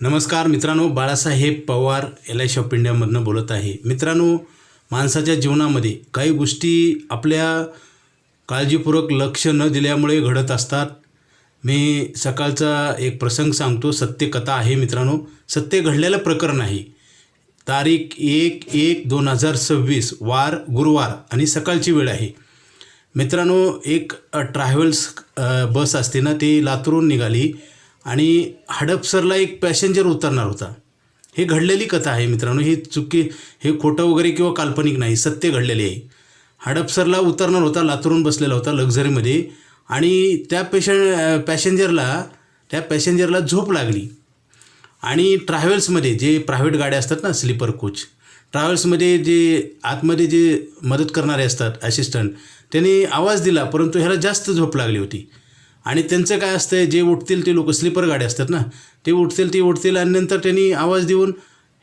नमस्कार मित्रांनो Balasaheb Pawar L I of इंडियामधनं बोलत आहे. मित्रांनो माणसाच्या जीवनामध्ये काही गोष्टी आपल्या काळजीपूर्वक लक्ष न दिल्यामुळे घडत असतात. मी सकाळचा एक प्रसंग सांगतो सत्यकथा आहे मित्रांनो. सत्य घडलेलं प्रकरण आहे. तारीख एक एक दोन हजार सव्वीस वार गुरुवार आणि सकाळची वेळ आहे. मित्रांनो एक ट्रॅव्हल्स बस असते ना ती लातूरून निघाली. आणि हडपसरला एक पॅसेंजर उतरणार होता. हे घडलेली कथा आहे मित्रांनो. ही चुकी हे खोटं वगैरे किंवा काल्पनिक नाही सत्य घडलेले आहे. हडपसरला उतरणार होता लातूरून बसलेला होता लक्झरीमध्ये आणि त्या पेशं पॅसेंजरला त्या पॅसेंजरला झोप लागली. आणि ट्रॅव्हल्समध्ये जे प्रायव्हेट गाड्या असतात ना स्लीपर कोच ट्रॅव्हल्समध्ये जे आतमध्ये जे मदत करणारे असतात असिस्टंट त्यांनी आवाज दिला परंतु ह्याला जास्त झोप लागली होती. आणि त्यांचं काय असतं जे उठतील ते लोक स्लीपर गाड्या असतात ना. ते उठतील ते उठतील आणि नंतर त्यांनी आवाज देऊन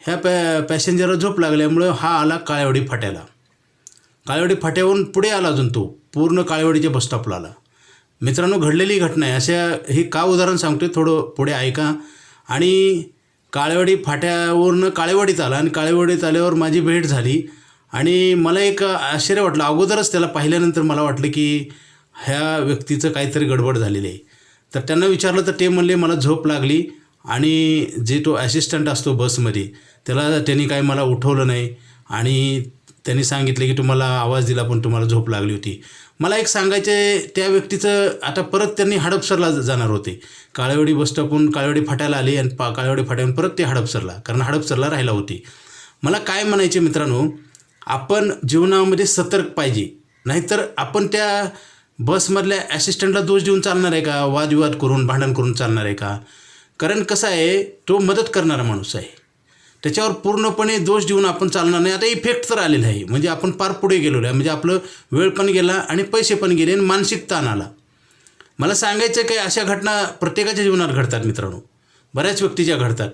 ह्या पॅ पॅसेंजरला झोप लागल्यामुळं हा आला काळेवाडी फाट्याला. काळेवाडी फाट्यावरून पुढे आला अजून तो पूर्ण काळेवाडीच्या बसस्टॉपला आला. मित्रांनो घडलेली घटना आहे. अशा हे का उदाहरण सांगतोय थोडं पुढे ऐका. आणि काळेवाडी फाट्यावरनं काळेवाडीत आला आणि काळेवाडीत आल्यावर माझी भेट झाली. आणि मला एक आश्चर्य वाटलं. अगोदरच त्याला पाहिल्यानंतर मला वाटलं की ह्या व्यक्तीचं काहीतरी गडबड झालेली आहे. तर त्यांना विचारलं तर ते म्हणले मला झोप लागली आणि जे तो ॲसिस्टंट असतो बसमध्ये त्याला त्यांनी काय मला उठवलं नाही आणि त्यांनी सांगितले की तुम्हाला आवाज दिला पण तुम्हाला झोप लागली होती. मला एक सांगायचे त्या व्यक्तीचं आता परत त्यांनी हडपसरला जाणार होते. काळेवाडी बसस्टॉपहून काळेवाडी फाट्याला आली आणि पा काळेवाडी फाट्याहून परत ते हडपसरला कारण हडपसरला राहिला होती. मला काय म्हणायचे मित्रांनो आपण जीवनामध्ये सतर्क पाहिजे नाहीतर आपण त्या बसमधल्या ॲसिस्टंटला दोष देऊन चालणार आहे का? वादविवाद करून भांडण करून चालणार आहे का? कारण कसं आहे तो मदत करणारा माणूस आहे. त्याच्यावर पूर्णपणे दोष देऊन आपण चालणार नाही. आता इफेक्ट तर आलेला आहे. म्हणजे आपण पार पुढे गेलेलो आहे. म्हणजे आपलं वेळ पण गेला आणि पैसे पण गेले आणि मानसिक ताण आला. मला सांगायचं आहे काही अशा घटना प्रत्येकाच्या जीवनात घडतात मित्रांनो. बऱ्याच व्यक्तीच्या घडतात.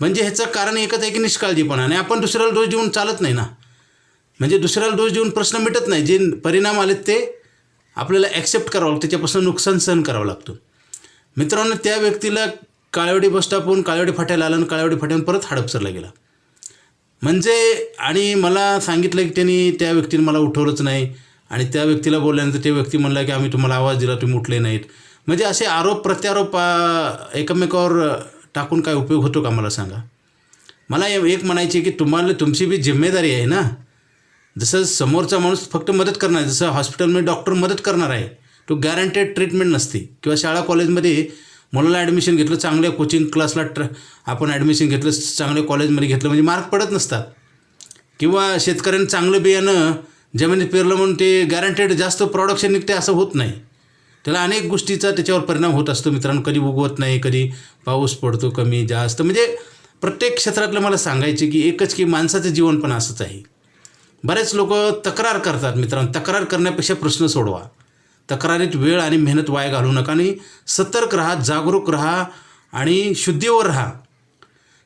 म्हणजे ह्याचं कारण एकच आहे की निष्काळजीपणा. आणि आपण दुसऱ्याला दोष देऊन चालत नाही ना. म्हणजे दुसऱ्याला दोष देऊन प्रश्न मिटत नाही. जे परिणाम आलेत ते आपल्याला ॲक्सेप्ट करावं लागतं. त्याच्यापासून नुकसान सहन करावं लागतं. मित्रांनो त्या व्यक्तीला काळेवाडी बसस्टॉपहून काळेवाडी फाट्याला आला आणि काळेवाडी फाट्याहून परत हडपसरला गेला. म्हणजे आणि मला सांगितलं की त्यांनी त्या व्यक्तीने मला उठवलंच नाही. आणि त्या व्यक्तीला बोलल्यानंतर ते व्यक्ती म्हणला की आम्ही तुम्हाला आवाज दिला तुम्ही उठले नाहीत. म्हणजे असे आरोप प्रत्यारोप एकमेकावर टाकून काय उपयोग होतो का मला सांगा? मला एक म्हणायचे की तुम्हाला तुमची बी जिम्मेदारी आहे ना. जसं समोरचा माणूस फक्त मदत करणार जसं हॉस्पिटलमध्ये डॉक्टर मदत करणार आहे तो गॅरंटेड ट्रीटमेंट नसते. किंवा शाळा कॉलेजमध्ये मुलाला ॲडमिशन घेतलं चांगल्या कोचिंग क्लासला ट्र आपण ॲडमिशन घेतलं चांगल्या कॉलेजमध्ये घेतलं म्हणजे मार्क पडत नसतात. किंवा शेतकऱ्यांनी चांगलं बियाणं जमिनीत पेरलं म्हणून ते गॅरंटेड जास्त प्रॉडक्शन निघते असं होत नाही. त्याला अनेक गोष्टीचा त्याच्यावर परिणाम होत असतो. मित्रांनो कधी उगवत नाही कधी पाऊस पडतो कमी जास्त. म्हणजे प्रत्येक क्षेत्रातलं मला सांगायचे की एकच की माणसाचं जीवन पण असंच आहे. बरेच लोक तक्रार करतात मित्रांनो. तक्रार करण्यापेक्षा प्रश्न सोडवा. तक्रारीत वेळ आणि मेहनत वाया घालू नका आणि सतर्क राहा जागरूक राहा आणि शुद्धीवर राहा.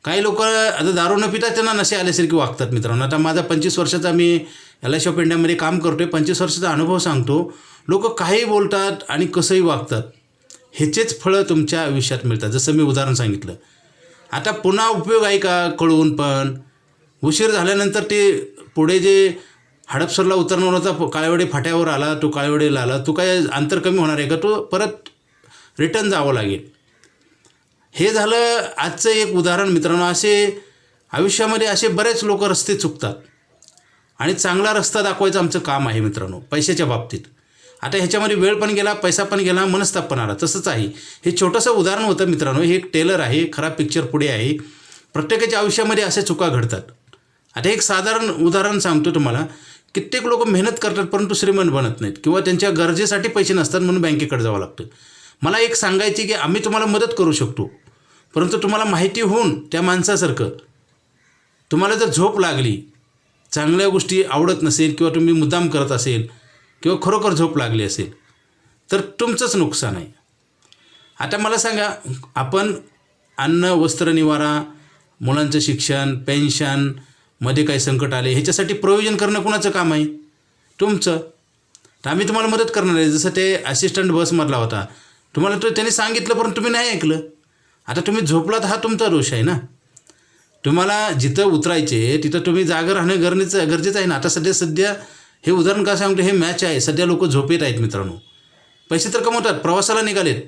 काही लोक आता दारू न पिता त्यांना नशे आल्यासारखी वागतात मित्रांनो. आता माझा पंचवीस वर्षाचा मी एल आय ऑफ इंडियामध्ये काम करतो आहे पंचवीस वर्षाचा अनुभव सांगतो. लोक काही बोलतात आणि कसंही वागतात. ह्याचेच फळं तुमच्या आयुष्यात मिळतात. जसं मी उदाहरण सांगितलं. आता पुन्हा उपयोग आहे का कळवून पण? उशीर झाल्यानंतर ते पुढे जे हडपसरला उतरणार होता काळेवाडी फाट्यावर आला तो काळेवाडीला आला तो काय अंतर कमी होणार आहे का? तो परत रिटर्न जावं लागेल. हे झालं आजचं एक उदाहरण मित्रांनो. असे आयुष्यामध्ये असे बरेच लोक रस्ते चुकतात. आणि चांगला रस्ता दाखवायचं आमचं काम आहे मित्रांनो पैशाच्या बाबतीत. आता ह्याच्यामध्ये वेळ पण गेला पैसा पण गेला मनस्ताप पण आला. तसंच आहे. हे छोटंसं उदाहरण होतं मित्रांनो. हे एक टेलर आहे खराब पिक्चर पुढे आहे. प्रत्येकाच्या आयुष्यामध्ये अशा चुका घडतात. आता एक साधारण उदाहरण सांगतो तुम्हाला. कित्येक लोक मेहनत करतात परंतु श्रीमंत बनत नाहीत किंवा त्यांच्या गरजेसाठी पैसे नसतात म्हणून बँकेकडे जावं लागतं. मला एक सांगायचे की आम्ही तुम्हाला मदत करू शकतो परंतु तुम्हाला माहिती होऊन त्या माणसासारखं तुम्हाला जर झोप लागली चांगल्या गोष्टी आवडत नसेल किंवा तुम्ही मुद्दाम करत असेल किंवा खरोखर झोप लागली असेल तर तुमचंच नुकसान आहे. आता मला सांगा आपण अन्न वस्त्र निवारा मुलांचं शिक्षण पेन्शन मध्ये काही संकट आले ह्याच्यासाठी प्रोव्हिजन करणं कुणाचं काम आहे? तुमचं. तर आम्ही तुम्हाला मदत करणार आहे. जसं ते असिस्टंट बसमधला होता. तुम्हाला तो त्यांनी सांगितलं परंतु तुम्ही नाही ऐकलं. आता तुम्ही झोपलात हा तुमचा दोष आहे ना? तुम्हाला जिथं उतरायचे तिथं तुम्ही जागं राहणं गरजेचं गरजेचं आहे ना? आता सध्या सध्या हे उदाहरण का सांगतो? हे मॅच आहे. सध्या लोक झोपेत आहेत मित्रांनो. पैसे तर कमवतात प्रवासाला निघालेत.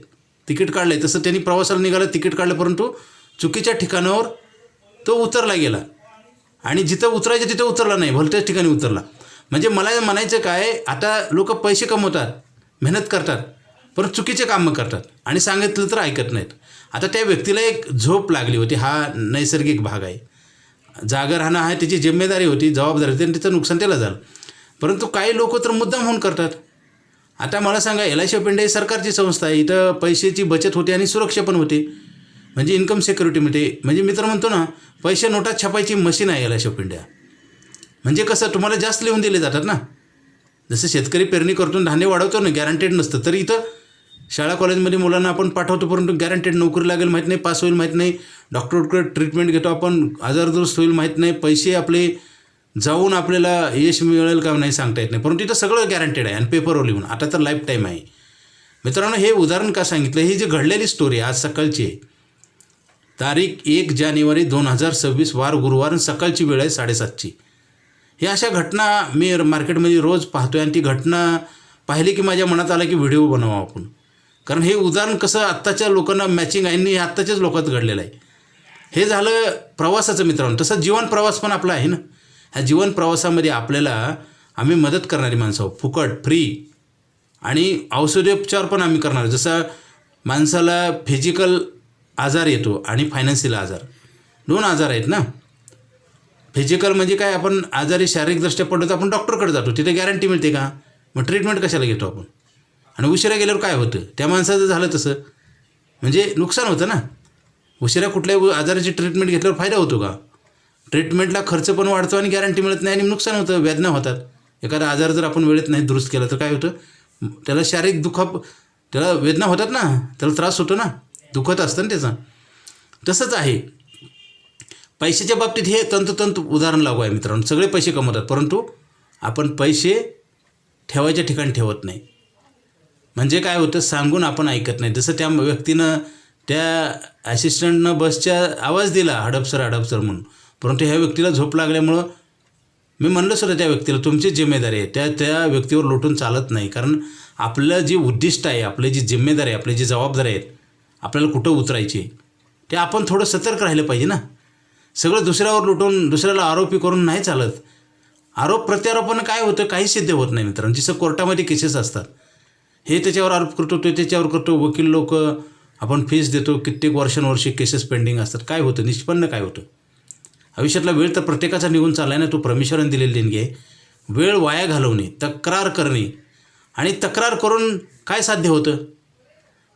तिकीट काढले तसं त्यांनी प्रवासाला निघालं तिकीट काढलं परंतु चुकीच्या ठिकाणावर तो उतरला गेला. आणि जिथं उतरायचं तिथं उतरला नाही भलत्याच ठिकाणी उतरला. म्हणजे मला म्हणायचं काय आता लोक पैसे कमवतात मेहनत करतात परत चुकीचे कामं करतात. आणि सांगितलं तर ऐकत नाहीत. आता त्या व्यक्तीला एक झोप लागली होती हा नैसर्गिक भाग आहे. जागं राहणं हा त्याची जिम्मेदारी होती जबाबदारी होती आणि तिचं नुकसान त्याला झालं. परंतु काही लोक तर मुद्दाम होऊन करतात. आता मला सांगा L I C of India ही सरकारची संस्था आहे. इथं पैशाची बचत होते आणि सुरक्षा पण होते. म्हणजे इन्कम सिक्युरिटी मिळते म्हणजे मी तर म्हणतो ना पैसे नोटा छापायची मशीन आहे एल आय ऑफ इंडिया म्हणजे कसं तुम्हाला जास्त लिहून दिले जातात ना. जसं शेतकरी पेरणी करतो धान्य वाढवतो ना गॅरंटेड नसतं. तर इथं शाळा कॉलेजमध्ये मुलांना आपण पाठवतो परंतु गॅरंटेड नोकरी लागेल माहीत नाही पास होईल माहीत नाही. डॉक्टरकडे ट्रीटमेंट घेतो आपण आजार दुरुस्त होईल माहीत नाही. पैसे आपले जाऊन आपल्याला यश मिळेल का नाही सांगता येत नाही. परंतु इथं सगळं गॅरंटेड आहे आणि पेपरवर लिहून आता तर लाईफ टाईम आहे. मित्रांनो हे उदाहरण का सांगितलं? ही जी घडलेली स्टोरी आहे आज सकाळची आहे. तारीख एक जानेवारी दोन हजार सव्वीस वार गुरुवार सकाळची वेळ आहे साडेसातची. ह्या अशा घटना मी मार्केटमध्ये रोज पाहतो आहे आणि ती घटना पाहिली की माझ्या मनात आलं की व्हिडिओ बनवा आपण. कारण हे उदाहरण कसं आत्ताच्या लोकांना मॅचिंग आहे आणि हे आत्ताच्याच लोकात घडलेलं आहे. हे झालं प्रवासाचं मित्रांनो. तसं जीवन प्रवास पण आपला आहे ना. ह्या जीवन प्रवासामध्ये आपल्याला आम्ही मदत करणारी माणसं आहोत. फुकट फ्री आणि औषधोपचार पण आम्ही करणार जसं माणसाला फिजिकल आजार येतो आणि फायनान्शियल आजार. दोन आजार आहेत ना? फिजिकल म्हणजे काय? आपण आजारी शारीरिकदृष्ट्या पडलो तर आपण डॉक्टरकडे जातो. तिथे गॅरंटी मिळते का? मग ट्रीटमेंट कशाला घेतो आपण? आणि उशिरा गेल्यावर काय होतं? त्या माणसाचं झालं तसं. म्हणजे नुकसान होतं ना? उशिरा कुठल्या आजाराची ट्रीटमेंट घेतल्यावर फायदा होतो का? ट्रीटमेंटला खर्च पण वाढतो आणि गॅरंटी मिळत नाही आणि नुकसान होतं. वेदना होतात. एखादा आजार जर आपण वेळेत नाही दुरुस्त केला तर काय होतं? त्याला शारीरिक दुखाप त्याला वेदना होतात ना? त्याला त्रास होतो ना? दुखत असतं ना त्याचं. तसंच आहे. पैशाच्या बाबतीत हे तंतोतंत उदाहरण लागू आहे मित्रांनो. सगळे पैसे कमवतात परंतु आपण पैसे ठेवायच्या ठिकाणी ठेवत नाही. म्हणजे काय होतं? सांगून आपण ऐकत नाही. जसं त्या व्यक्तीनं त्या ॲसिस्टंटनं बसच्या आवाज दिला हडपसर हडपसर म्हणून. परंतु ह्या व्यक्तीला झोप लागल्यामुळं मी म्हणलं सुद्धा त्या व्यक्तीला तुमची जिम्मेदारी आहे. त्या त्या व्यक्तीवर लोटून चालत नाही. कारण आपलं जी उद्दिष्ट आहे आपली जी जिम्मेदारी आहे आपली जी जबाबदारी आहेत आपल्याला कुठं उतरायची? ते आपण थोडं सतर्क राहिलं पाहिजे ना. सगळं दुसऱ्यावर लुटून दुसऱ्याला आरोपी करून नाही चालत. आरोप प्रत्यारोपण काय होतं काही सिद्ध होत नाही मित्रांनो. जसं कोर्टामध्ये केसेस असतात. हे त्याच्यावर आरोप करतो तो त्याच्यावर करतो. वकील लोक आपण फीस देतो. कित्येक वर्षानुवर्षी केसेस पेंडिंग असतात. काय होतं? निष्पन्न काय होतं? आयुष्यातला वेळ तर प्रत्येकाचा निघून चालला आहे ना. तो परमेश्वराने दिलेली देणगी आहे. वेळ वाया घालवणे तक्रार करणे आणि तक्रार करून काय साध्य होतं?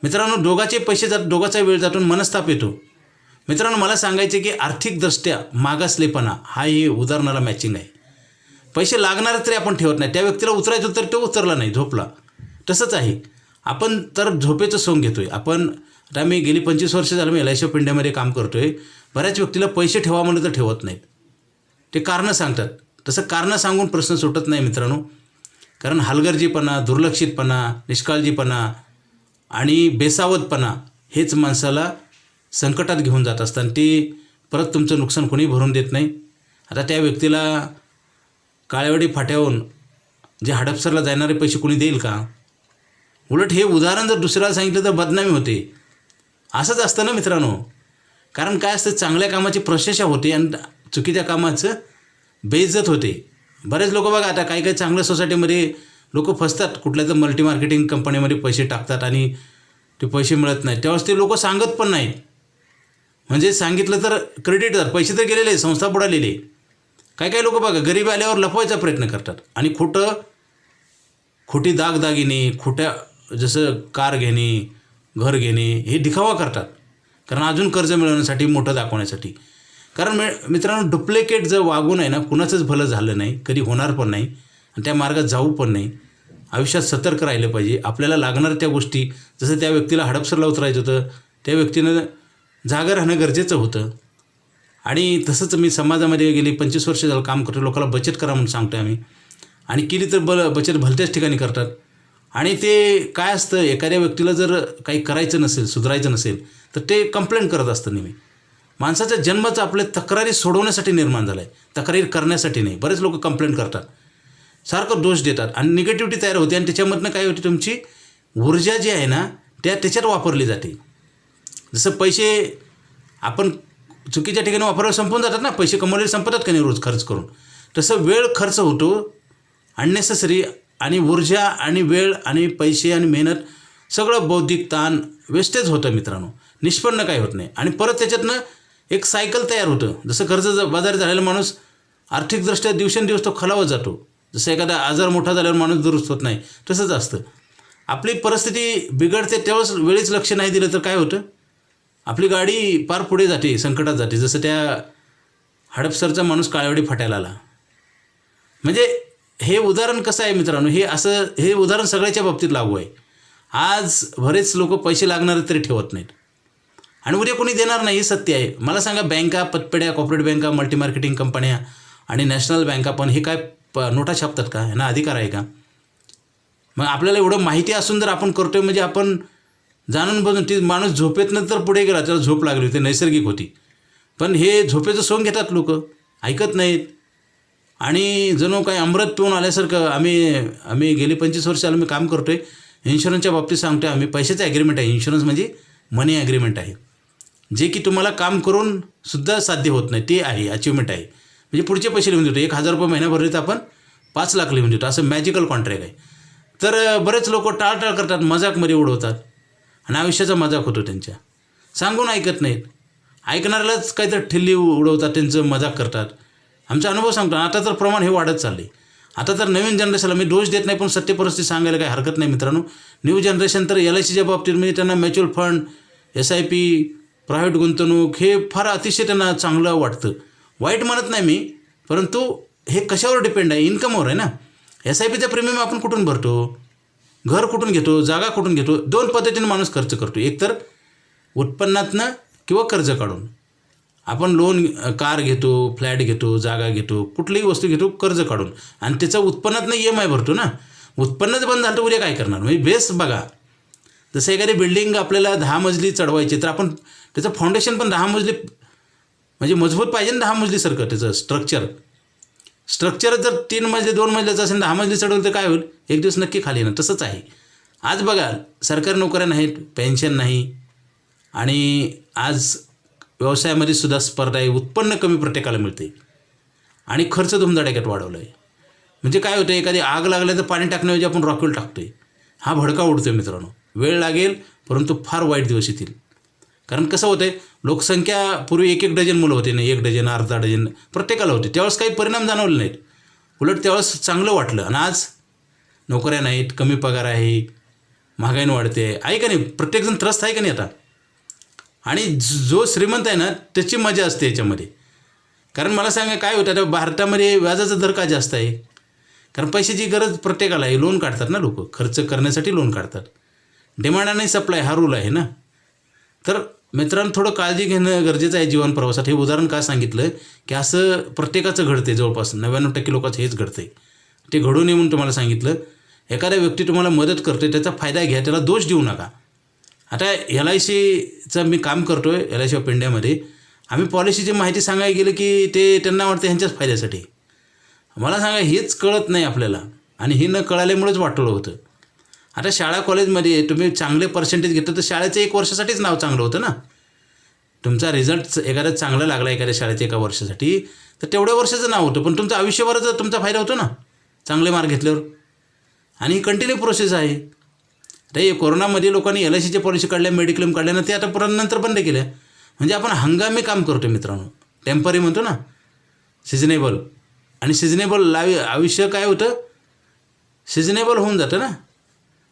मित्रांनो दोघाचे पैसे जात दोघाचा वेळ जातून मनस्ताप येतो. मित्रांनो मला सांगायचे की आर्थिकदृष्ट्या मागासलेपणा हा हे उदाहरणाला मॅचिंग आहे. पैसे लागणार तरी आपण ठेवत नाही. त्या व्यक्तीला उतरायचं तर तो उतरला नाही झोपला. तसंच आहे. आपण तर झोपेचं सोंग घेतो आहे आपण आता मी गेली पंचवीस वर्ष झालं मी एल आय सी ऑफ इंडियामध्ये काम करतो आहे बऱ्याच व्यक्तीला पैसे ठेवा म्हणलं तर ठेवत नाहीत. ते कारणं सांगतात. तसं कारणं सांगून प्रश्न सुटत नाही मित्रांनो. कारण हलगर्जीपणा दुर्लक्षितपणा निष्काळजीपणा आणि बेसावतपणा हेच माणसाला संकटात घेऊन जात असतात ते परत तुमचं नुकसान कोणी भरून देत नाही. आता त्या व्यक्तीला काळेवाडी फाट्याहून जे हडपसरला जाणारे पैसे कोणी देईल का? उलट हे उदाहरण जर दुसऱ्याला सांगितलं तर बदनामी होते. असंच असतं ना मित्रांनो. कारण काय असतं? चांगल्या कामाची प्रशंसा होते आणि चुकीच्या कामाचं बेइज्जत होते. बरेच लोक बघा आता काही काही चांगल्या सोसायटीमध्ये लोक फसतात. कुठल्या तर मल्टी मार्केटिंग कंपनीमध्ये पैसे टाकतात आणि ते पैसे मिळत नाहीत. त्यावेळेस ते लोक सांगत पण नाहीत. म्हणजे सांगितलं तर क्रेडिट तर पैसे तर गेलेले संस्था बुडालेले. काय काय लोक बघा गरीब आल्यावर लपवायचा प्रयत्न करतात. आणि खोटं खोटी दागदागिने खोट्या जसं कार घेणे घर घेणे हे दिखावा करतात. कारण अजून कर्ज मिळवण्यासाठी मोठं दाखवण्यासाठी. कारण मि मित्रांनो डुप्लिकेट जर वागून आहे ना कुणाचंच भलं झालं नाही कधी होणार पण नाही. आणि त्या मार्गात जाऊ पण नाही. आयुष्यात सतर्क राहिलं पाहिजे. आपल्याला लागणार त्या गोष्टी. जसं त्या व्यक्तीला हडपसरला उतरायचं होतं त्या व्यक्तीनं जागा राहणं गरजेचं होतं. आणि तसंच मी समाजामध्ये गेली पंचवीस वर्ष झालं काम करतो लोकांना बचत करा म्हणून सांगतो आम्ही. आणि केली तर बल बचत भलत्याच ठिकाणी करतात. आणि ते काय असतं एखाद्या व्यक्तीला जर काही करायचं नसेल सुधारायचं नसेल तर ते कंप्लेंट करत असतं नेहमी. माणसाचा जन्मच आपल्या तक्रारी सोडवण्यासाठी निर्माण झाला आहे तक्रारी करण्यासाठी नाही. बरेच लोक कंप्लेंट करतात. सारखं दोष देतात. आणि निगेटिव्हिटी तयार होते आणि त्याच्यामधनं काय होते तुमची? ऊर्जा जी आहे ना त्या त्याच्यात वापरली जाते. जसं पैसे आपण चुकीच्या ठिकाणी वापरायला संपून जातात ना पैसे कमवलेले संपतात का नाही रोज खर्च करून? तसं वेळ खर्च होतो अननेसेसरी आणि ऊर्जा आणि वेळ आणि पैसे आणि मेहनत सगळं बौद्धिक ताण वेस्टेज होतं मित्रांनो. निष्पन्न काही होत नाही. आणि परत त्याच्यातनं एक सायकल तयार होतं. जसं कर्ज बाजारी झालेला माणूस आर्थिकदृष्ट्या दिवसेंदिवस तो खलावत जातो. जसं एखादा आजार मोठा झाल्यावर माणूस दुरुस्त होत नाही तसंच असतं. आपली परिस्थिती बिघडते तेव्हाच वेळीच लक्ष नाही दिलं तर काय होतं? आपली गाडी पार पुढे जाते संकटात जाते. जसं त्या हडपसरचा माणूस काळेवाडी फाटायला आला. म्हणजे हे उदाहरण कसं आहे मित्रांनो? हे असं हे उदाहरण सगळ्याच्या बाबतीत लागू आहे. आज बरेच लोक पैसे लागणारे तरी ठेवत नाहीत. आणि उद्या कोणी देणार नाही हे सत्य आहे. मला सांगा बँका पतपेढ्या कॉर्पोरेट बँका मल्टी मार्केटिंग कंपन्या आणि नॅशनल बँका पण हे काय प नोटा छापतात का? यांना अधिकार आहे का? मग आपल्याला एवढं माहिती असून जर आपण करतोय म्हणजे आपण जाणून बजून ती माणूस झोपेतनं तर पुढे गेला त्याला झोप लागली होती नैसर्गिक होती. पण हे झोपेचं सोंग घेतात लोक ऐकत नाहीत. आणि जणू काही अमृत पिऊन आल्यासारखं आम्ही आम्ही गेली पंचवीस वर्ष आलं मी काम करतो आहे इन्शुरन्सच्या बाबतीत सांगतो आहे आम्ही पैशाचं ॲग्रीमेंट आहे. इन्शुरन्स म्हणजे मनी ॲग्रीमेंट आहे. जे की तुम्हाला काम करून सुद्धा साध्य होत नाही ते आहे अचिव्हमेंट आहे. म्हणजे पुढचे पैसे लिहून देतो. एक हजार रुपये महिना भरले तर आपण पाच लाख लिहून देतो. असं मॅजिकल कॉन्ट्रॅक्ट आहे. तर बरेच लोक टाळटाळ करतात मजाकमध्ये उडवतात. आणि आयुष्याचा मजाक होतो त्यांच्या. सांगून ऐकत नाहीत. ऐकणाऱ्यालाच काहीतरी ठिल्ली उडवतात त्यांचं मजाक करतात. आमचा अनुभव सांगतो. आता तर प्रमाण हे वाढत चालले आता तर नवीन जनरेशनला मी दोष देत नाही पण सत्य परिस्थिती सांगायला काही हरकत नाही मित्रांनो. न्यू जनरेशन तर एल आय सीच्या बाबतीत म्हणजे त्यांना mutual fund S I P private गुंतवणूक हे फार अतिशय त्यांना चांगलं वाटतं. वाईट म्हणत नाही मी परंतु हे कशावर डिपेंड आहे? इन्कमवर आहे ना? एस आय पीचा प्रीमियम आपण कुठून भरतो? घर कुठून घेतो? जागा कुठून घेतो? दोन पद्धतीने माणूस खर्च करतो. एकतर उत्पन्नातनं किंवा कर्ज काढून. आपण लोन कार घेतो फ्लॅट घेतो जागा घेतो कुठलीही वस्तू घेतो कर्ज काढून. आणि त्याचं उत्पन्नातनं ई एम आय भरतो ना? उत्पन्नच बंद झालं तर उद्या काय करणार? म्हणजे बेस बघा. जसं एखादी बिल्डिंग आपल्याला दहा मजली चढवायची तर आपण त्याचं फाउंडेशन पण दहा मजली म्हणजे मजबूत पाहिजे ना दहा मजली सरकं त्याचं स्ट्रक्चर स्ट्रक्चर जर तीन मजले दोन मजल्याचं असेल दहा मजली चढवलं तर काय होईल? एक दिवस नक्की खाली ना तसंच आहे. आज बघा सरकारी नोकऱ्या नाहीत पेन्शन नाही. आणि आज व्यवसायामध्ये सुद्धा स्पर्धा आहे उत्पन्न कमी प्रत्येकाला मिळते आणि खर्च धुमधडाक्यात वाढवला आहे म्हणजे काय होतं एखादी आग लागल्या तर पाणी टाकण्याऐवजी आपण रॉकेल टाकतोय. हा भडका उडतोय मित्रांनो. वेळ लागेल परंतु फार वाईट दिवस येतील. कारण कसं होतं आहे लोकसंख्या पूर्वी एक एक डझन मुलं होते ना एक डझन अर्धा डझन प्रत्येकाला होते. त्यावेळेस काही परिणाम जाणवले नाहीत. उलट त्यावेळेस चांगलं वाटलं. आणि आज नोकऱ्या नाहीत कमी पगार आहे महागाईनं वाढते. आहे का नाही? प्रत्येकजण त्रस्त आहे का नाही आता? आणि जो श्रीमंत आहे ना त्याची मजा असते याच्यामध्ये. कारण मला सांगा काय होतं आता भारतामध्ये व्याजाचा दर का जास्त आहे? कारण पैशाची गरज प्रत्येकाला आहे. लोन काढतात ना लोक. खर्च करण्यासाठी लोन काढतात. डिमांड आणि सप्लाय हा रूल आहे ना. तर मित्रांनो थोडं काळजी घेणं गरजेचं आहे जीवन प्रवासात. हे उदाहरण का सांगितलं की असं प्रत्येकाचं घडते जवळपास. नव्याण्णव टक्के लोकांचं हेच घडते ते घडू नये म्हणून तुम्हाला सांगितलं एखादा व्यक्ती तुम्हाला मदत करते त्याचा फायदा घ्या त्याला दोष देऊ नका. आता एल आय सीचं मी काम करतो आहे एल आय सी ऑफ इंडियामध्ये. आम्ही पॉलिसीची माहिती सांगायला गेलं की ते त्यांना वाटतं ह्यांच्याच फायद्यासाठी. मला सांगा हेच कळत नाही आपल्याला. आणि हे न कळाल्यामुळेच वाटलं होतं. आता शाळा कॉलेजमध्ये तुम्ही चांगले पर्सेंटेज घेतो तर शाळेचं एक वर्षासाठीच नाव चांगलं होतं ना? तुमचा रिझल्ट एखादा चांगला लागला एखाद्या शाळेच्या एका वर्षासाठी तर तेवढ्या वर्षाचं नाव होतं. पण तुमचं आयुष्यभराचा तुमचा फायदा होतो ना? चांगले मार्क घेतल्यावर. आणि ही कंटिन्यू प्रोसेस आहे रे कोरोनामध्ये लोकांनी एल आय सीच्या पॉलिसी काढल्या मेडिक्लेम काढल्या ना ते आता परत नंतर बंद केल्या. म्हणजे आपण हंगामी काम करतो मित्रांनो. टेंपररी म्हणतो ना? सिजनेबल आणि सिजनेबल लावी आयुष्य काय होतं? सिजनेबल होऊन जातं ना?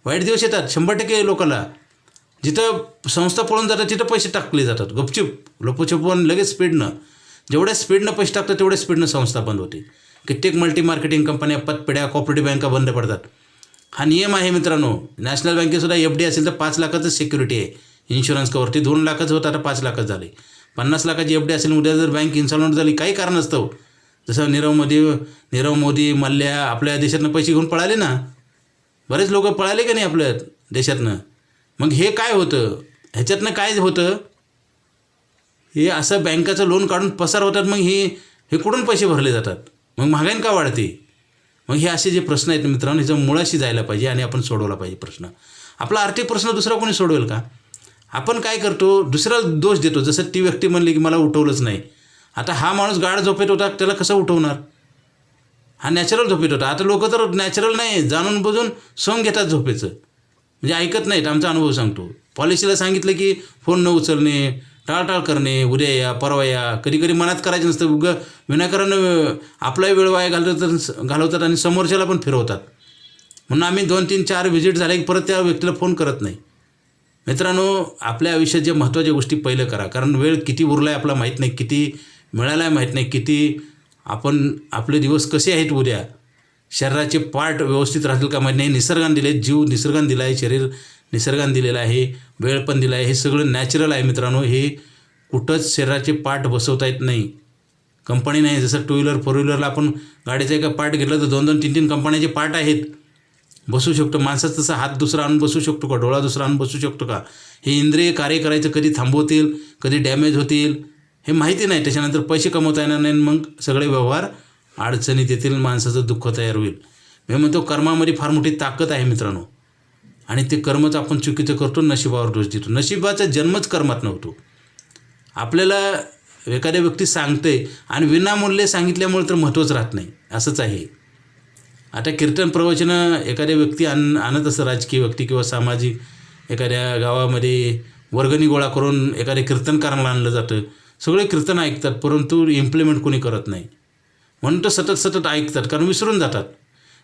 वाईट दिवस येतात शंभर टक्के लोकांना जिथं संस्था पळून जातात तिथं पैसे टाकले जातात. गपचूप. लपोछपून लगेच स्पीडनं. जेवढ्या स्पीडनं पैसे टाकतात तेवढ्या स्पीडनं संस्था बंद होते. कित्येक मल्टी मार्केटिंग कंपन्या पतपेढ्या कॉपरेटिव्ह बँका बंद पडतात. हा नियम आहे मित्रांनो. नॅशनल बँकेतसुद्धा एफ डी असेल तर पाच लाखाचं सिक्युरिटी आहे. इन्शुरन्स कवर ती दोन लाखाचं होतं आता पाच लाखाचं झाले. पन्नास लाखाची एफ डी असेल उद्या जर बँक इन्स्टॉलमेंट झाली काही कारण असतं जसं नीरव मोदी नीरव मोदी मल्ल्या आपल्या देशातनं पैसे घेऊन पळाले ना बरेच लोक पळाले का नाही आपल्या देशातनं? मग हे काय होतं? ह्याच्यातनं काय होतं? हे असं बँकाचं लोन काढून पसार होतात मग हे हे कुठून पैसे भरले जातात? मग महागाईन का वाढते? मग हे असे जे प्रश्न आहेत मित्रांनो ह्याच्या मुळाशी जायला पाहिजे आणि आपण सोडवला पाहिजे प्रश्न. आपला आर्थिक प्रश्न दुसरा कोणी सोडवेल का? आपण काय करतो? दुसरा दोष देतो. जसं ती व्यक्ती म्हणली की मला उठवलंच नाही. आता हा माणूस गाड झोपेत होता त्याला कसं उठवणार? हा नॅचरल झोपेत होता. आता लोक तर नॅचरल नाही जाणून बुजून सोंग घेतात झोपेचं. म्हणजे ऐकत नाहीत आमचा अनुभव सांगतो. पॉलिसीला सांगितलं की फोन न उचलणे टाळटाळ करणे उद्या या परवा या कधी कधी मनात करायचं नसतं. ग विनाकारण आपलाही वेळ वाया घालवतात घालवतात आणि समोरच्याला पण फिरवतात. म्हणून आम्ही दोन तीन चार व्हिजिट झाले की परत त्या व्यक्तीला फोन करत नाही. मित्रांनो आपल्या आयुष्यात जे महत्त्वाच्या गोष्टी पहिलं करा. कारण वेळ किती उरला आहे आपला माहीत नाही किती मिळाला आहे माहीत नाही किती आपण आपले दिवस कसे आहेत उद्या? शरीराचे पार्ट व्यवस्थित राहतील का? माहीत नाही निसर्गाने दिले जीव निसर्गाने दिला आहे शरीर निसर्गाने दिलेलं आहे वेळ पण दिला आहे. हे सगळं नॅचरल आहे मित्रांनो. हे कुठंच शरीराचे पार्ट बसवता येत नाही. कंपनी नाही. जसं टू व्हीलर फोर व्हीलरला आपण गाडीचा एका पार्ट घेतलं तर दोन दोन तीन तीन कंपन्याचे पार्ट आहेत. बसू शकतो. माणसाचं तसा हात दुसरा आणून बसू शकतो का? डोळा दुसरा आणून बसू शकतो का? हे इंद्रिय कार्य करायचं कधी थांबवतील कधी डॅमेज होतील हे माहिती नाही त्याच्यानंतर पैसे कमवता येणार नाही आणि मग सगळे व्यवहार अडचणीत येतील माणसाचं दुःख तयार होईल. मी म्हणतो कर्मामध्ये फार मोठी ताकद आहे मित्रांनो. आणि ते कर्मच आपण चुकीचं करतो नशिबावर दोष देतो. नशिबाचा जन्मच कर्मात नव्हतो. आपल्याला एखाद्या व्यक्ती सांगते आणि विनामूल्य सांगितल्यामुळे तर महत्त्वच राहत नाही. असंच आहे. आता कीर्तन प्रवचनं एखाद्या व्यक्ती आण आणत असं राजकीय व्यक्ती किंवा सामाजिक एखाद्या गावामध्ये वर्गणी गोळा करून एखाद्या कीर्तनकारांना आणलं जातं. सगळे कीर्तन ऐकतात परंतु इम्प्लिमेंट कोणी करत नाही. म्हणून तर सतत सतत ऐकतात कारण विसरून जातात.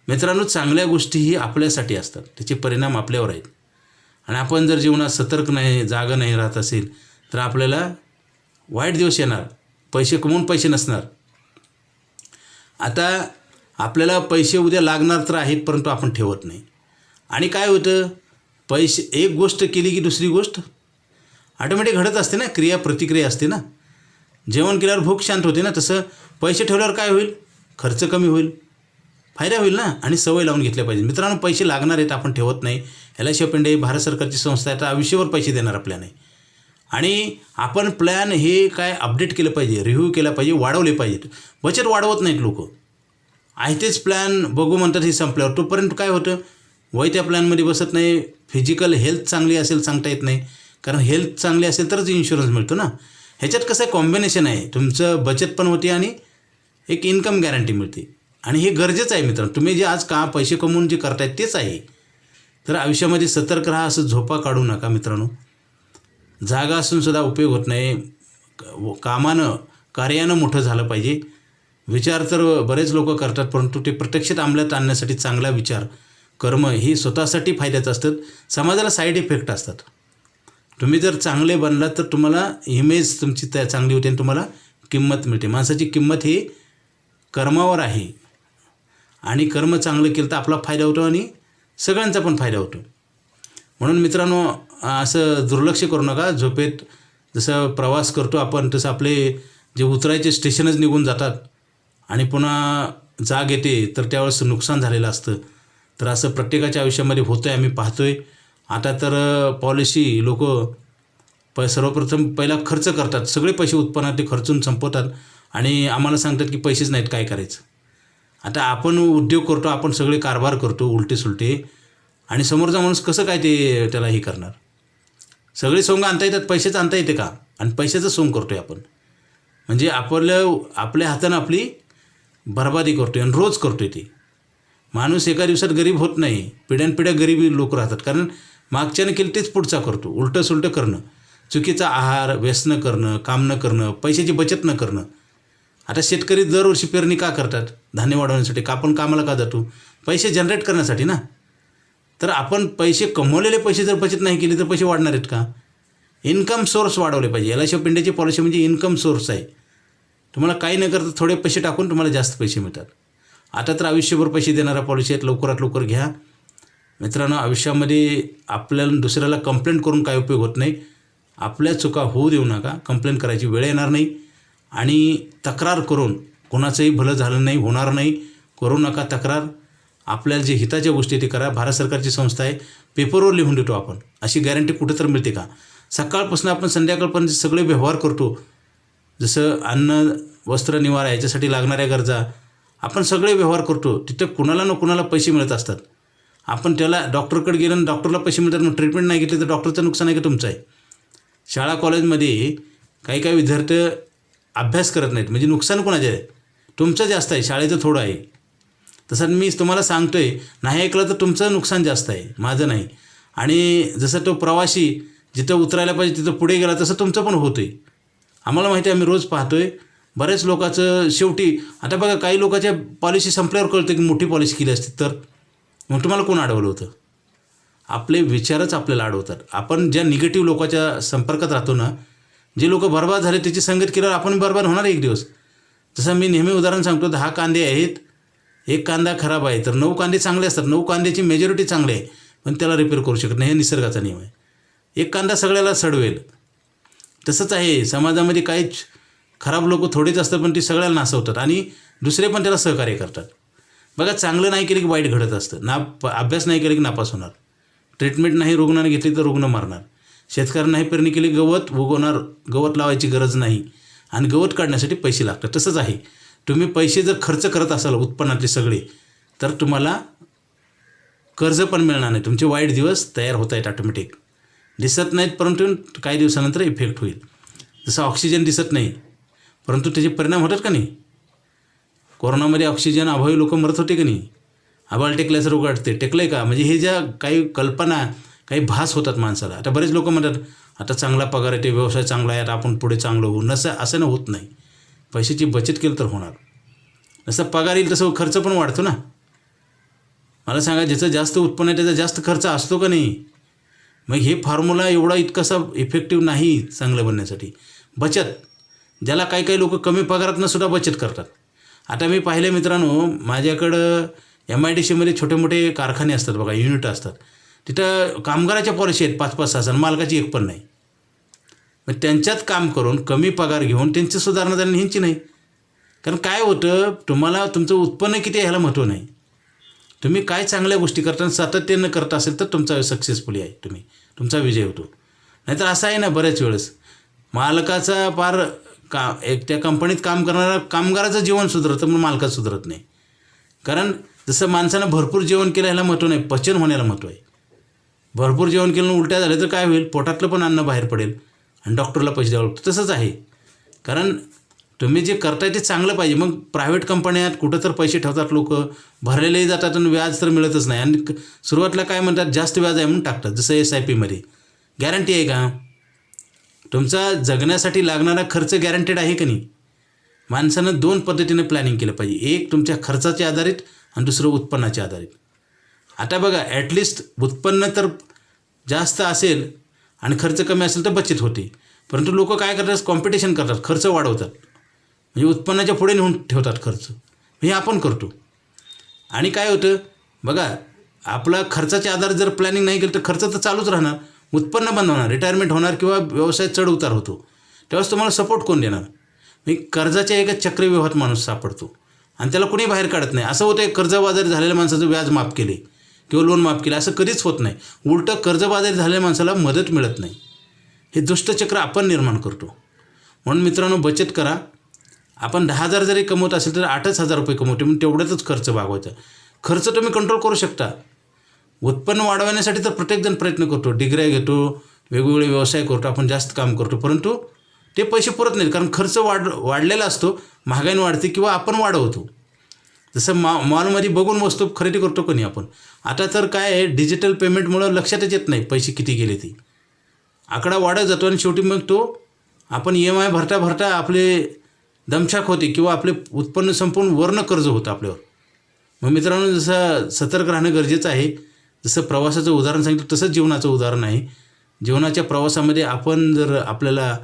मित्रांनो चांगल्या गोष्टी ही आपल्यासाठी असतात. त्याचे परिणाम आपल्यावर आहेत. आणि आपण जर जीवनात सतर्क नाही जागा नाही राहत असेल तर आपल्याला वाईट दिवस येणार. पैसे कमवून पैसे नसणार. आता आपल्याला पैसे उद्या लागणार तर आहेत परंतु आपण ठेवत नाही. आणि काय होतं? पैसे एक गोष्ट केली की दुसरी गोष्ट? ऑटोमॅटिक घडत असते ना क्रिया प्रतिक्रिया असते ना? जेवण केल्यावर भूक शांत होते ना तसं पैसे ठेवल्यावर काय होईल? खर्च कमी होईल. फायदा होईल ना? आणि सवय लावून घेतल्या पाहिजे. मित्रांनो पैसे लागणार आहेत आपण ठेवत नाही. एल आय सी ही भारत सरकारची संस्था आहे तर आयुष्यभर पैसे देणार आपल्याला आणि आपण प्लॅन हे काय अपडेट केलं पाहिजे रिव्ह्यू केला पाहिजे वाढवले पाहिजेत. बचत वाढवत नाहीत लोक. आहे तेच प्लॅन बघू म्हणतात हे संपल्यावर. तोपर्यंत काय होतं? वय त्या प्लॅनमध्ये बसत नाही. फिजिकल हेल्थ चांगली असेल सांगता येत नाही. कारण हेल्थ चांगली असेल तरच इन्शुरन्स मिळतो ना. ह्याच्यात कसं आहे कॉम्बिनेशन आहे. तुमचं बचत पण होते आणि एक इन्कम गॅरंटी मिळते. आणि हे गरजेचं आहे मित्रांनो. तुम्ही जे आज का पैसे कमवून जे करतायत तेच आहे. तर आयुष्यामध्ये सतर्क राहा असं झोपा काढू नका मित्रांनो. जागा असून सुद्धा उपयोग होत नाही. कामानं कार्यानं मोठं झालं पाहिजे. विचार तर बरेच लोक करतात परंतु ते प्रत्यक्षात अंमलात आणण्यासाठी चांगला विचार कर्म ही स्वतःसाठी फायद्याचं असतात. समाजाला साईड इफेक्ट असतात. तुम्ही जर चांगले बनलात तर तुम्हाला इमेज तुमची त्या चांगली होते आणि तुम्हाला किंमत मिळते. माणसाची किंमत ही कर्मावर आहे. आणि कर्म चांगलं केलं तर आपला फायदा होतो आणि सगळ्यांचा पण फायदा होतो. म्हणून मित्रांनो असं दुर्लक्ष करू नका. झोपेत जसं प्रवास करतो आपण तसं आपले जे उतरायचे स्टेशनच निघून जातात आणि पुन्हा जाग येते तर त्यावेळेस नुकसान झालेलं असतं. तर असं प्रत्येकाच्या आयुष्यामध्ये होतं आहे आम्ही पाहतो आहे आता तर पॉलिसी लोक प सर्वप्रथम पहिला खर्च करतात. सगळे पैसे उत्पन्नात ते खर्चून संपवतात आणि आम्हाला सांगतात की पैसेच नाहीत काय करायचं. आता आपण उद्योग करतो आपण सगळे कारभार करतो उलटे सुलटे आणि समोरचा माणूस कसं काय ते त्याला हे करणार? सगळे सोंग आणता येतात पैसेच आणता येते का? आणि पैशाचं सोंग करतो आहे आपण. म्हणजे आपलं आपल्या हातानं आपली बर्बादी करतो आहे आणि रोज करतो आहे ते. माणूस एका दिवसात गरीब होत नाही. पिढ्यानपिढ्या गरीबी लोक राहतात. कारण मागच्यानं केलं तेच पुढचा करतो उलटं सुलटं करणं. चुकीचा आहार व्यसनं करणं काम न करणं पैशाची बचत न करणं. आता शेतकरी दरवर्षी पेरणी का करतात? धान्य वाढवण्यासाठी का आपण कामाला का जातो? पैसे जनरेट करण्यासाठी ना. तर आपण पैसे कमवलेले पैसे जर बचत नाही केली तर पैसे वाढणार आहेत का? इन्कम सोर्स वाढवले पाहिजे. एल आय सी ऑफ इंडियाची पॉलिसी म्हणजे इन्कम सोर्स आहे. तुम्हाला काही न करता थोडे पैसे टाकून तुम्हाला जास्त पैसे मिळतात. आता तर आयुष्यभर पैसे देणाऱ्या पॉलिसी आहेत. लवकरात लवकर घ्या. मित्रांनो आयुष्यामध्ये आपल्याला दुसऱ्याला कंप्लेंट करून काय उपयोग होत नाही. आपल्या चुका होऊ देऊ नका. कंप्लेंट करायची वेळ येणार नाही. आणि तक्रार करून कोणाचंही भलं झालं नाही होणार नाही. करू नका तक्रार. आपल्याला जे हिताच्या गोष्टी आहे ते करा. भारत सरकारची संस्था आहे. पेपरवर लिहून देतो आपण. अशी गॅरंटी कुठं तर मिळते का? सकाळपासून आपण संध्याकाळपर्यंत सगळे व्यवहार करतो. जसं अन्न वस्त्र निवारा याच्यासाठी लागणाऱ्या गरजा. आपण सगळे व्यवहार करतो. तिथं कुणाला ना कुणाला पैसे मिळत असतात. आपण त्याला डॉक्टरकडे गेलं आणि डॉक्टरला पैसे मिळतात मग ट्रीटमेंट नाही घेतली तर डॉक्टरचं नुकसान आहे का तुमचं आहे? शाळा कॉलेजमध्ये काही काही विद्यार्थी अभ्यास करत नाहीत. म्हणजे नुकसान कोणाचे आहे? तुमचं जास्त आहे शाळेचं थोडं आहे. तसं मी तुम्हाला सांगतो आहे नाही ऐकलं तर तुमचं नुकसान जास्त आहे माझं नाही. आणि जसं तो प्रवासी जिथं उतरायला पाहिजे तिथं पुढे गेला तसं तुमचं पण होतं आहे आम्हाला माहिती आहे आम्ही रोज पाहतो आहे बऱ्याच लोकांचं शेवटी आता बघा काही लोकांच्या पॉलिसी संपल्यावर कळतं की मोठी पॉलिसी केली असते तर. मग तुम्हाला कोण अडवलं होतं? आपले विचारच आपल्याला अडवतात. आपण ज्या निगेटिव्ह लोकांच्या संपर्कात राहतो ना जे लोक बर्बाद झाले त्याची संगत केल्यावर आपण बर्बाद होणार एक दिवस. जसं मी नेहमी उदाहरण सांगतो दहा कांदे आहेत एक कांदा खराब आहे तर नऊ कांदे चांगले असतात. नऊ कांद्याची मेजॉरिटी चांगली आहे पण त्याला रिपेअर करू शकत नाही. हे निसर्गाचा नियम आहे. एक कांदा सगळ्याला सडवेल. तसंच आहे समाजामध्ये काहीच खराब लोक थोडेच असतात पण ती सगळ्याला नासवतात आणि दुसरे पण त्याला सहकार्य करतात. बघा चांगलं नाही केलं की वाईट घडत असतं. ना अभ्यास नाही केलं की नापास होणार. ट्रीटमेंट नाही रुग्णाने घेतली तर रुग्ण मारणार. शेतकऱ्यांना नाही पेरणी केली गवत उगवणार गवत लावायची गरज नाही. आणि गवत काढण्यासाठी पैसे लागतात. तसंच आहे. तुम्ही पैसे जर खर्च करत असाल उत्पन्नातले सगळे तर तुम्हाला कर्ज पण मिळणार नाही. तुमचे वाईट दिवस तयार होत आहेत ऑटोमॅटिक दिसत नाहीत परंतु काही दिवसानंतर इफेक्ट होईल. जसं ऑक्सिजन दिसत नाही परंतु त्याचे परिणाम होतात का नाही? कोरोनामध्ये ऑक्सिजन अभावी लोक मरत होते की नाही? आबाळ टेकल्याचं रोग वाटते टेकलं का? म्हणजे हे ज्या काही कल्पना काही भास होतात माणसाला. आता बरेच लोक म्हणतात आता चांगला पगार आहे ते व्यवसाय चांगला आहे आता आपण पुढे चांगलं होऊ. नसं असं ना होत नाही. पैशाची बचत केली तर होणार. जसं पगार येईल तसं खर्च पण वाढतो ना. मला सांगा ज्याचं जास्त उत्पन्न आहे त्याचा जास्त खर्च असतो का नाही? मग हे फॉर्म्युला एवढा इतकासा इफेक्टिव्ह नाही चांगलं बनण्यासाठी. बचत. ज्याला काही काही लोक कमी पगारातनं सुद्धा बचत करतात. आता मी पाहिले मित्रांनो माझ्याकडं एम आय डी सीमध्ये छोटे मोठे कारखाने असतात बघा युनिट असतात. तिथं कामगाराच्या पॉलिसी आहेत पाच पाच सहा सहा मालकाची एक पण नाही. मग त्यांच्यात काम करून कमी पगार घेऊन त्यांची सुधारणा त्यांनी ह्यांची नाही. कारण काय होतं तुम्हाला तुमचं उत्पन्न किती आहे ह्याला महत्त्व नाही. तुम्ही काय चांगल्या गोष्टी करता सातत्यानं करत असेल तर तुमचा सक्सेसफुली आहे तुम्ही. तुमचा विजय होतो. नाहीतर असं आहे ना बऱ्याच वेळेस. मालकाचा फार का एक त्या कंपनीत काम करणारा कामगाराचं जीवन सुधरतं पण मालकात सुधरत नाही. कारण जसं माणसानं भरपूर जेवण केलं ह्याला महत्त्व नाही पचन होण्याला महत्त्व आहे. भरपूर जेवण केलं उलट्या झाल्या तर काय होईल? पोटातलं पण अन्न बाहेर पडेल आणि डॉक्टरला पैसे द्यावं लागतो तसंच आहे. कारण तुम्ही जे करताय ते चांगलं पाहिजे. मग प्रायव्हेट कंपन्यात कुठं तर पैसे ठेवतात लोक. भरलेलेही जातात आणि व्याज तर मिळतच नाही. आणि सुरुवातीला काय म्हणतात? जास्त व्याज आहे म्हणून टाकतात. जसं एस आय पीमध्ये गॅरंटी आहे का? तुमचा जगण्यासाठी लागणारा खर्च गॅरंटेड आहे का नाही? माणसानं दोन पद्धतीनं प्लॅनिंग केलं पाहिजे. एक तुमच्या खर्चाच्या आधारित आणि दुसरं उत्पन्नाच्या आधारित. आता बघा ॲटलिस्ट उत्पन्न तर जास्त असेल आणि खर्च कमी असेल तर बचत होते. परंतु लोक काय करतात? कॉम्पिटिशन करतात. खर्च वाढवतात. म्हणजे उत्पन्नाच्या पुढे नेऊन ठेवतात खर्च. हे आपण करतो. आणि काय होतं? बघा आपला खर्चाच्या आधार जर प्लॅनिंग नाही केलं तर खर्च तर चालूच राहणार. उत्पन्न बंद होणार रिटायरमेंट होणार किंवा व्यवसाय चढ उतार होतो. तेव्हाच तुम्हाला सपोर्ट कोण देणार? मी कर्जाच्या एका चक्रव्यूहात माणूस सापडतो. आणि त्याला कुणी बाहेर काढत नाही. असं होतं कर्जबाजारी झालेल्या माणसाचं व्याज माफ केले किंवा लोन माफ केले. असं कधीच होत नाही. उलटं कर्जबाजारी झालेल्या माणसाला मदत मिळत नाही. हे दुष्टचक्र आपण निर्माण करतो. म्हणून मित्रांनो बचत करा. आपण दहा हजार जरी कमवत असेल तर आठच हजार रुपये कमवते. म्हणून तेवढ्यातच खर्च भागवायचा. खर्च तुम्ही कंट्रोल करू शकता. उत्पन्न वाढवण्यासाठी तर प्रत्येकजण प्रयत्न करतो. डिग्र्या घेतो वेगवेगळे व्यवसाय करतो आपण जास्त काम करतो. परंतु ते पैसे पुरत नाहीत कारण खर्च वाढ वाढलेला असतो महागाईने वाढते किंवा आपण वाढवतो. जसं मा मॉलमध्ये बघून वस्तू खरेदी करतो कोणी आपण? आता तर काय आहे डिजिटल पेमेंटमुळं लक्षातच येत नाही पैसे किती गेले ते. आकडा वाढत जातो आणि शेवटी मग तो आपण ई एम आय भरता भरता आपले दमछाक होते किंवा आपले उत्पन्न संपून वर्ण कर्ज होतं आपल्यावर. मग मित्रांनो जसं सतर्क राहणं गरजेचं आहे. जसं प्रवासाचं उदाहरण सांगितलं तसंच जीवनाचं उदाहरण आहे. जीवनाच्या प्रवासामध्ये आपण जर आपल्याला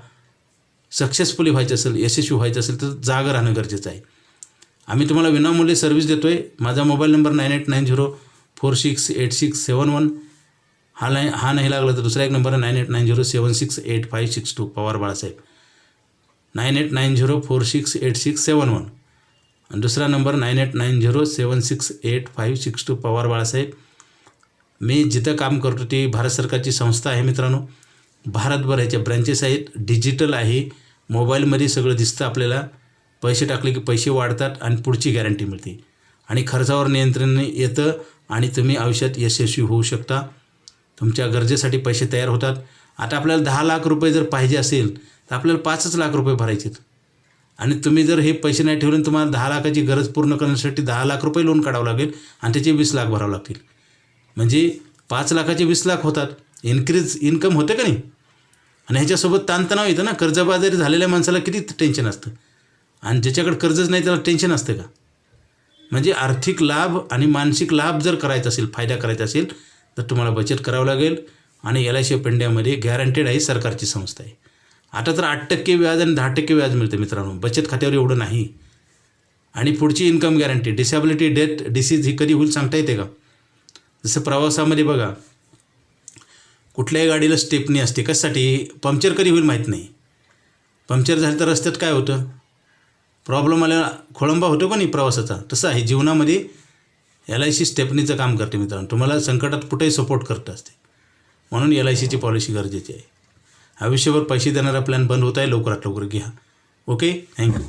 सक्सेसफुली व्हायचं असेल यशस्वी व्हायचं असेल तर जागं राहणं गरजेचं आहे. आम्ही तुम्हाला विनामूल्य सर्व्हिस देतो आहे माझा mobile number nine eight nine zero four six eight six seven one हा नाही हा नाही लागला तर दुसरा एक नंबर आहे nine eight nine zero seven six eight five six two Pawar Balasaheb. Nine eight nine zero four six eight six seven one आणि दुसरा number nine eight nine zero seven six eight five six two Pawar Balasaheb. मी जिथं काम करतो ती भारत सरकारची संस्था आहे मित्रांनो. भारतभर याच्या ब्रँचेस आहेत. डिजिटल आहे. मोबाईलमध्ये सगळं दिसतं आपल्याला. पैसे टाकले की पैसे वाढतात आणि पुढची गॅरंटी मिळते. आणि खर्चावर नियंत्रण येतं आणि तुम्ही आयुष्यात यशस्वी होऊ शकता. तुमच्या गरजेसाठी पैसे तयार होतात. आता आपल्याला दहा लाख रुपये जर पाहिजे असेल तर आपल्याला पाचच लाख रुपये भरायचे आणि तुम्ही जर हे पैसे नाही ठेवले तुम्हाला दहा लाखाची गरज पूर्ण करण्यासाठी दहा लाख रुपये लोन काढावं लागेल आणि त्याचे वीस लाख भरावं लागतील. म्हणजे पाच लाखाचे वीस लाख होतात. इन्क्रीज इन्कम होते का नाही? आणि ह्याच्यासोबत ताणतणाव येतं ना. कर्जबाजारी झालेल्या माणसाला किती टेन्शन असतं? आणि ज्याच्याकडे कर्जच नाही त्याला टेन्शन असतं का? म्हणजे आर्थिक लाभ आणि मानसिक लाभ जर करायचा असेल फायदा करायचा असेल तर तुम्हाला बचत करावं लागेल. आणि एल आय सी ऑफ इंडियामध्ये गॅरंटेड आहे सरकारची संस्था आहे. आता तर आठ टक्के व्याज आणि दहा टक्के व्याज मिळतं मित्रांनो. बचत खात्यावर एवढं नाही. आणि पुढची income guarantee disability death disease ही कधी होईल सांगता येते का? जसं प्रवासामध्ये बघा कुठल्याही गाडीला स्टेपनी असते कशासाठी? पंक्चर कधी होईल माहीत नाही. पंक्चर झालं तर रस्त्यात काय होतं? प्रॉब्लेम आला खोळंबा होतो का नाही प्रवासाचा? तसं आहे जीवनामध्ये एल आय सी स्टेपनीचं काम करते मित्रांनो. तुम्हाला संकटात कुठेही सपोर्ट करत असते. म्हणून एल आय सीची पॉलिसी गरजेची आहे. आयुष्यभर पैसे देणारा प्लॅन बंद होत आहे लवकरात लवकर घ्या. Okay thank you